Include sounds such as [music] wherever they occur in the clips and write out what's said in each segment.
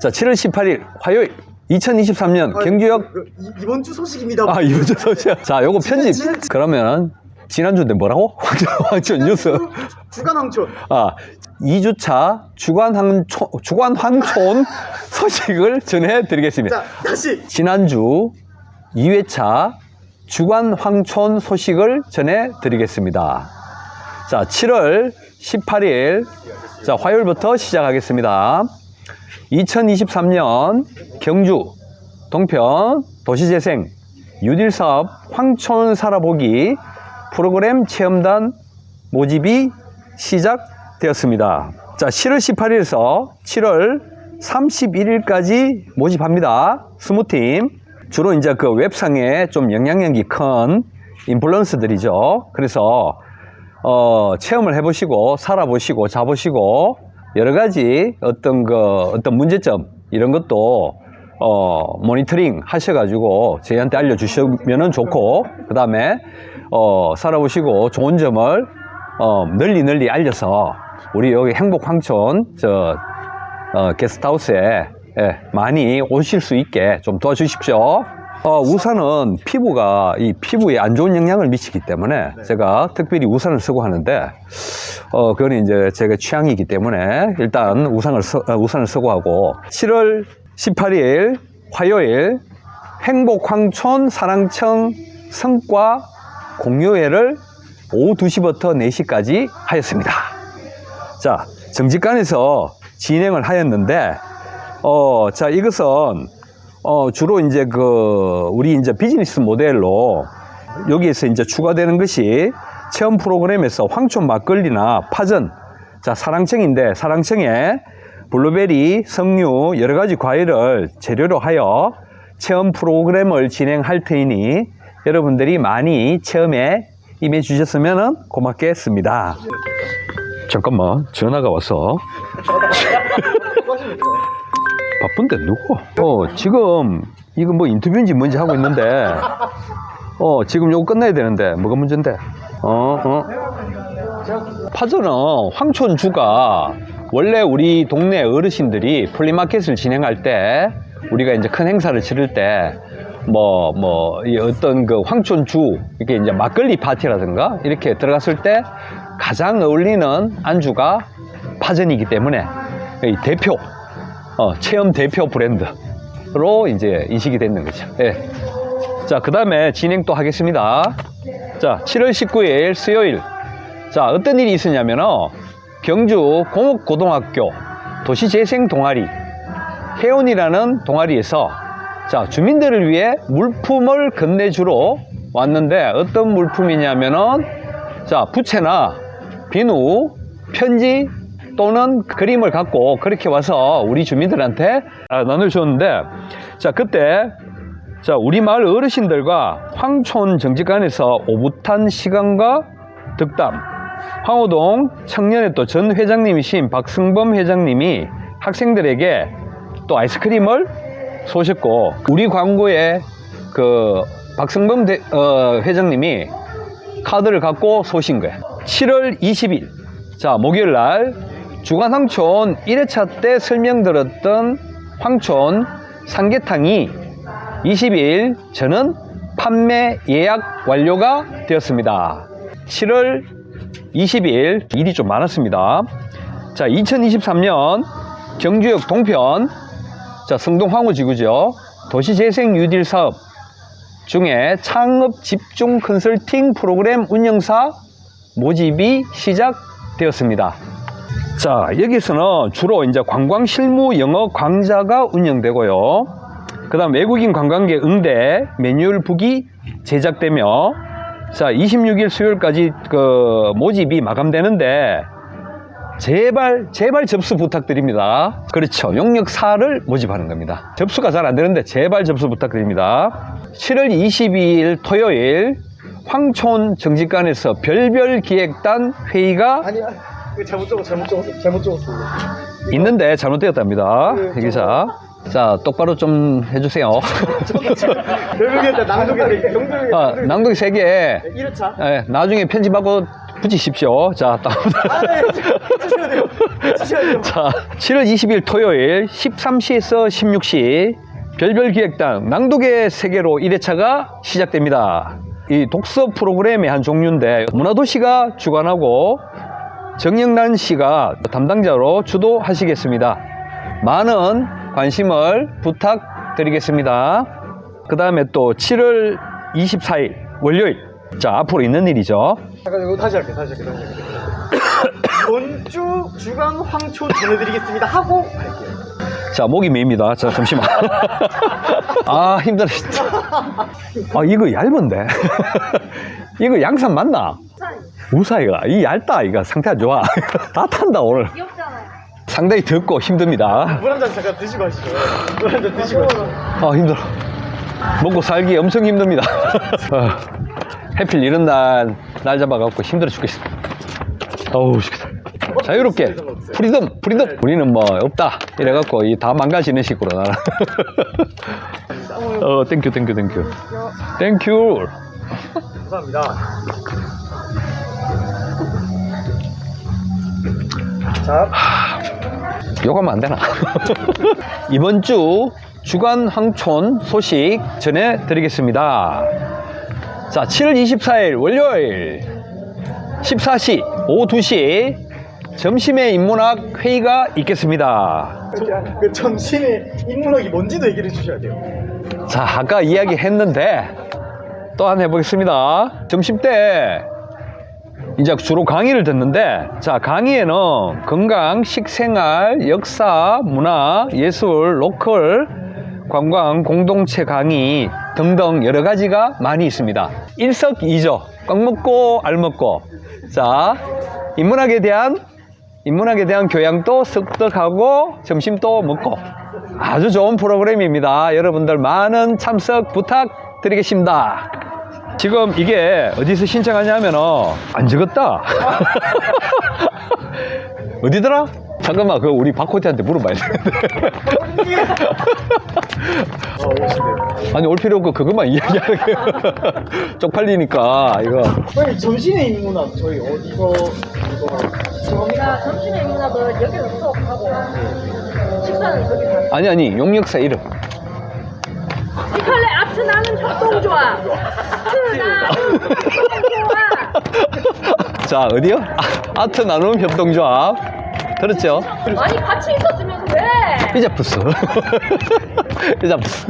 자, 7월 18일 화요일 2023년 경주역 그, 이- 이번 주 소식입니다. 아, 이번 주 소식. 자, 요거 편집. 지난- 그러면 지난주인데 뭐라고? [laughs] 황천 뉴스. 주간 황촌. 아, 2주차 주간 황촌 [laughs] 주간 황촌 소식을 전해 드리겠습니다. 자, 다시. 지난주 2회차 주간 황촌 소식을 전해 드리겠습니다. 자, 7월 18일 자, 화요일부터 시작하겠습니다. 2023년 경주 동편 도시재생 유딜 사업 황촌 살아보기 프로그램 체험단 모집이 시작되었습니다. 자, 7월 18일에서 7월 31일까지 모집합니다. 20팀. 주로 이제 그 웹상에 좀 영향력이 큰 인플루언서들이죠. 그래서 어, 체험을 해보시고 살아보시고 자보시고 여러 가지 어떤 그 어떤 문제점 이런 것도 어, 모니터링 하셔가지고 저희한테 알려주시면 좋고 그 다음에 어, 살아보시고 좋은 점을 어, 널리 널리 알려서 우리 여기 행복황촌 저 어, 게스트하우스에 예, 많이 오실 수 있게 좀 도와주십시오. 어, 우산은 피부가 이 피부에 안 좋은 영향을 미치기 때문에 제가 특별히 우산을 쓰고 하는데 어, 그건 이제 제가 취향이기 때문에 일단 우산을 쓰, 어, 우산을 쓰고 하고 7월 18일 화요일 행복황촌 사랑청 성과 공유회를 오후 2시부터 4시까지 하였습니다. 자, 정직관에서 진행을 하였는데, 어, 자, 이것은, 어, 주로 이제 그, 우리 이제 비즈니스 모델로 여기에서 이제 추가되는 것이 체험 프로그램에서 황촌 막걸리나 파전, 자, 사랑청인데, 사랑청에 블루베리, 석류, 여러 가지 과일을 재료로 하여 체험 프로그램을 진행할 테니 여러분들이 많이 체험에 임해 주셨으면 고맙겠습니다. 잠깐만 전화가 와서 바쁜데 누구? 어 지금 이거 뭐 인터뷰인지 뭔지 하고 있는데 어 지금 요거 끝내야 되는데 뭐가 문제인데? 어 어. 파전은 황촌주가 원래 우리 동네 어르신들이 플리마켓을 진행할 때 우리가 이제 큰 행사를 치를 때 뭐, 뭐, 이 어떤 그 황촌주, 이렇게 이제 막걸리 파티라든가 이렇게 들어갔을 때 가장 어울리는 안주가 파전이기 때문에 이 대표, 어, 체험 대표 브랜드로 이제 인식이 되는 거죠. 예. 자, 그 다음에 진행 또 하겠습니다. 자, 7월 19일 수요일. 자, 어떤 일이 있었냐면은 경주 공업고등학교 도시재생 동아리 해온이라는 동아리에서 자, 주민들을 위해 물품을 건네주러 왔는데 어떤 물품이냐면은 자, 부채나 비누, 편지 또는 그림을 갖고 그렇게 와서 우리 주민들한테 아, 나눠주었는데 자, 그때 자, 우리 마을 어르신들과 황촌 정직관에서 오붓한 시간과 득담 황호동 청년의 또 전 회장님이신 박승범 회장님이 학생들에게 또 아이스크림을 쏘셨고 우리 광고에 그 박승범 대- 어, 회장님이 카드를 갖고 쏘신 거예요. 7월 20일 자 목요일 날 주간 황촌 1회차 때 설명드렸던 황촌 삼계탕이 20일 저는 판매 예약 완료가 되었습니다. 7월 20일 일이 좀 많았습니다. 자, 2023년 경주역 동편 자, 성동 황후지구죠. 도시재생 뉴딜 사업 중에 창업 집중 컨설팅 프로그램 운영사 모집이 시작되었습니다. 자, 여기서는 주로 이제 관광 실무 영어 강좌가 운영되고요. 그 다음 외국인 관광객 응대 매뉴얼 북이 제작되며 자, 26일 수요일까지 그 모집이 마감되는데 제발 제발 접수 부탁드립니다. 그렇죠. 용역 4를 모집하는 겁니다. 접수가 잘 안 되는데 제발 접수 부탁드립니다. 7월 22일 토요일 황촌 정직관에서 별별 기획단 회의가 아니야. 이거 잘못 적었어. 잘못 적었어. 잘못 적었어. 있는데 잘못되었답니다. 네, 기사. 자, 똑바로 좀 해주세요. 결국에 낭독에 경동에 아, 낭독이 3개. 1회차. 예, 나중에 편집하고 붙이십시오. 자, 다음. 아, 네. 해주셔야 돼요. 해주셔야 돼요. 자, 7월 20일 토요일 13시에서 16시 별별 기획당 낭독의 세계로 1회차가 시작됩니다. 이 독서 프로그램의 한 종류인데 문화도시가 주관하고 정영란 씨가 담당자로 주도하시겠습니다. 많은 관심을 부탁드리겠습니다. 그 다음에 또 7월 24일 월요일. 자, 앞으로 있는 일이죠. 잠깐 이거 다시 할게요. 다시 할게요. 다시 할게요. 이번 주 주간 황촌 전해드리겠습니다. 하고 할게요. 자, 목이 메입니다. 자, 잠시만. [laughs] 아, 힘들어, 진짜. 아, 이거 얇은데? [laughs] 이거 양산 맞나? 우사 이가. 이 얇다, 이거. 상태 안 좋아. [laughs] 다 탄다, 오늘. 귀엽잖아요. 상당히 덥고 힘듭니다. 물 한 잔 잠깐 드시고 하시죠. 물 한 잔 드시고 하시죠. 아, 힘들어. 먹고 살기 엄청 힘듭니다. [laughs] 어, 해필 이런 날, 날 잡아갖고 힘들어 죽겠어. 어우, 죽겠다. 자유롭게. 프리덤, 프리덤. 우리는 뭐, 없다. 이래갖고, 이 다 망가지는 식으로, 나는. [laughs] 어, 땡큐, 땡큐, 땡큐. 땡큐. 감사합니다. 자, 욕하면 안 되나? [laughs] 이번 주 주간 황촌 소식 전해드리겠습니다. 자, 7월 24일 월요일 14시 오후 2시 점심에 인문학 회의가 있겠습니다. 저- 그 점심에 인문학이 뭔지도 얘기를 해주셔야 돼요. 자, 아까 이야기했는데 또 한 해보겠습니다. 점심 때 이제 주로 강의를 듣는데 자 강의에는 건강, 식생활, 역사, 문화, 예술, 로컬, 관광, 공동체 강의 등등 여러 가지가 많이 있습니다. 일석이조, 꽉 먹고 알 먹고 자 인문학에 대한 인문학에 대한 교양도 습득하고 점심도 먹고 아주 좋은 프로그램입니다. 여러분들 많은 참석 부탁드리겠습니다. 지금 이게 어디서 신청하냐면은 안 적었다. [laughs] 어디더라? 잠깐만 그 우리 박코티한테 물어봐야 되는데. [laughs] 아니 올 필요 없고 그것만 이야기하는 게 [laughs] 쪽팔리니까 이거. 선생님, 점심에 인문학 저희 어디서 이거 저희가 점심에 문학을 여기서 수업하고 식사는 거기서 하고 아니 아니 용역사 이름. 협동조합 협동조합 자 어디요? 아, 아트 나눔 협동조합. 들었죠? 아니 같이 있었으면서 왜 피자푸스. [laughs] 피자푸스.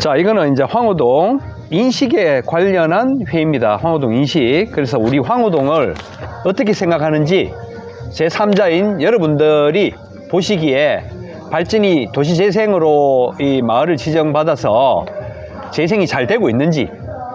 자, 이거는 이제 황호동 인식에 관련한 회의입니다. 황호동 인식. 그래서 우리 황호동을 어떻게 생각하는지 제3자인 여러분들이 보시기에 발전이 도시 재생으로 이 마을을 지정받아서 재생이 잘 되고 있는지,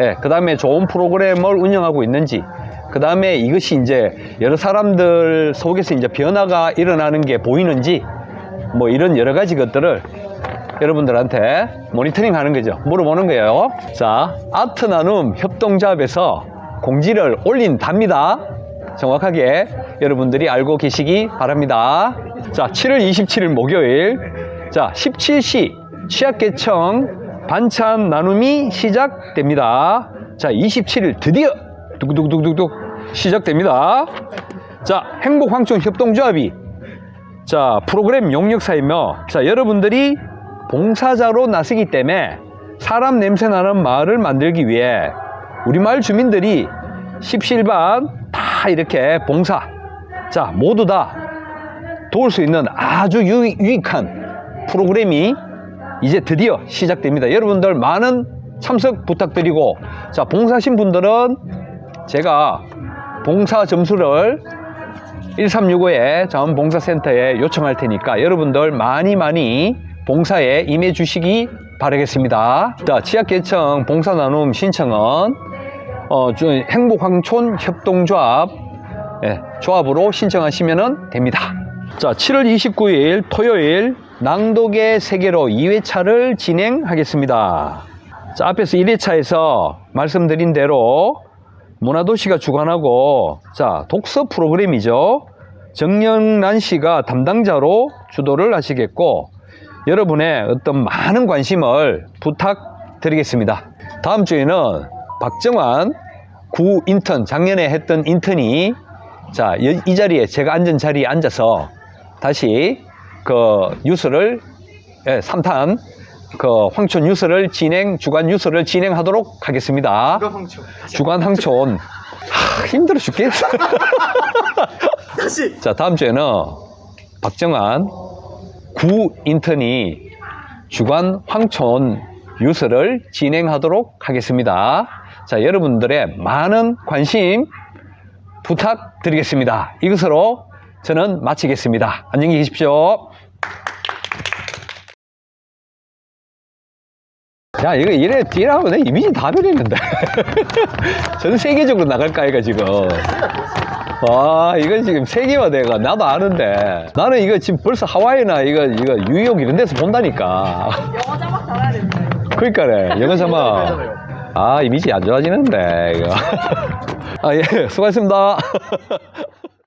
예, 그 다음에 좋은 프로그램을 운영하고 있는지, 그 다음에 이것이 이제 여러 사람들 속에서 이제 변화가 일어나는 게 보이는지, 뭐 이런 여러 가지 것들을 여러분들한테 모니터링 하는 거죠. 물어보는 거예요. 자, 아트 나눔 협동조합에서 공지를 올린 답니다. 정확하게 여러분들이 알고 계시기 바랍니다. 자, 7월 27일 목요일. 자, 17시 취약계청 반찬 나눔이 시작됩니다. 자, 27일 드디어 뚝뚝뚝뚝뚝 시작됩니다. 자, 행복황촌 협동조합이 자, 프로그램 용역사이며, 자, 여러분들이 봉사자로 나서기 때문에 사람 냄새 나는 마을을 만들기 위해 우리 마을 주민들이 십시일반 다 이렇게 봉사, 자, 모두 다 도울 수 있는 아주 유익, 유익한 프로그램이 이제 드디어 시작됩니다. 여러분들 많은 참석 부탁드리고, 자, 봉사하신 분들은 제가 봉사 점수를 1365에 자원봉사센터에 요청할 테니까 여러분들 많이 많이 봉사에 임해 주시기 바라겠습니다. 자, 지역계청 봉사 나눔 신청은 어, 저 행복황촌 협동조합 예, 조합으로 신청하시면 됩니다. 자, 7월 29일 토요일 낭독의 세계로 2회차를 진행하겠습니다. 자, 앞에서 1회차에서 말씀드린 대로 문화도시가 주관하고 자 독서 프로그램이죠. 정영란 씨가 담당자로 주도를 하시겠고 여러분의 어떤 많은 관심을 부탁드리겠습니다. 다음 주에는 박정환 구 인턴, 작년에 했던 인턴이 자, 여- 이 자리에 제가 앉은 자리에 앉아서 다시 그 뉴스를 예, 3탄 그 황촌 뉴스를 진행, 주간 뉴스를 진행하도록 하겠습니다. 주간 황초. 주간 황촌. 하, 힘들어 죽겠어. 다시. 자, 다음 주에는 박정환 구 인턴이 주간 황촌 뉴스를 진행하도록 하겠습니다. 자, 여러분들의 많은 관심 부탁드리겠습니다. 이것으로 저는 마치겠습니다. 안녕히 계십시오. 야, 이거 이래 뛰라고 내 이미지 다 베리는데. [laughs] 전 세계적으로 나갈까, 이거 지금. 와, 이건 지금 세계화 돼가 나도 아는데. 나는 이거 지금 벌써 하와이나 이거, 이거 뉴욕 이런 데서 본다니까. 영어 자막 달아야 된다. 그러니까네, 영어 자막. 아, 이미지 안 좋아지는데, 이거. [laughs] 아, 예, 수고하셨습니다. [laughs]